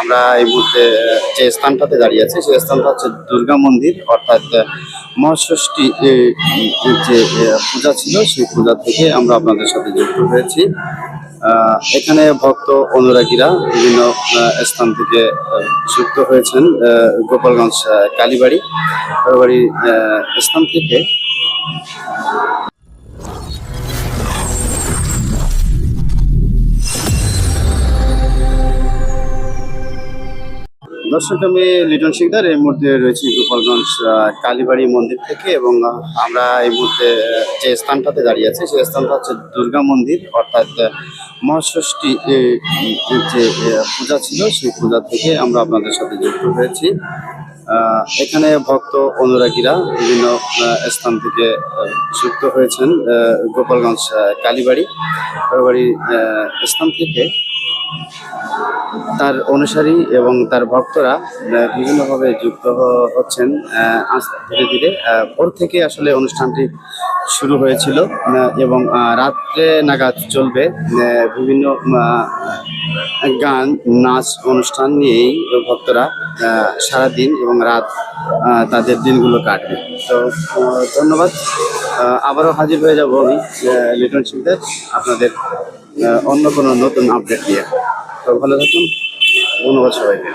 আমরা এই মুহূর্তে, যে স্থানটাতে দাঁড়িয়ে আছি, সেই স্থানটা হচ্ছে দুর্গা মন্দির, অর্থাৎ মহাষষ্ঠী যে পূজা ছিল, সেই পূজা থেকে আমরা আপনাদের সাথে যুক্ত হয়েছি। এখানে ভক্ত অনুরাগীরা বিভিন্ন স্থান থেকে যুক্ত হয়েছেন গোপালগঞ্জ কালীবাড়ি কালীবাড়ি স্থান থেকে। দর্শক, আমি লিটন শিকদার। এই মুহূর্তে রয়েছি গোপালগঞ্জ কালীবাড়ি মন্দির থেকে এবং আমরা এই মুহূর্তে যে স্থানটাতে দাঁড়িয়ে আছি, সেই স্থানটা হচ্ছে দুর্গা মন্দির। অর্থাৎ মহাষষ্ঠী যে পূজা ছিল, সেই পূজা থেকে আমরা আপনাদের সাথে যুক্ত হয়েছি। এখানে ভক্ত অনুরাগীরা বিভিন্ন স্থান থেকে যুক্ত হয়েছেন গোপালগঞ্জ কালীবাড়ি কালীবাড়ি স্থান থেকে। তার অনুসারী এবং তার ভক্তরা বিভিন্নভাবে যুক্ত হচ্ছেন আজ- ধীরে ধীরে ভোর থেকে আসলে অনুষ্ঠানটি শুরু হয়েছিল এবং রাত্রে নাগাদ চলবে বিভিন্ন গান, নাচ অনুষ্ঠান নিয়েই ভক্তরা সারাদিন এবং রাত তাদের দিনগুলো কাটবে। তো ধন্যবাদ। আবারও হাজির হয়ে যাব আমি লিটন সিকদার আপনাদের অন্য কোনো নতুন আপডেট দিয়ে। তো ভালো থাকুন। ধন্যবাদ সবাইকে।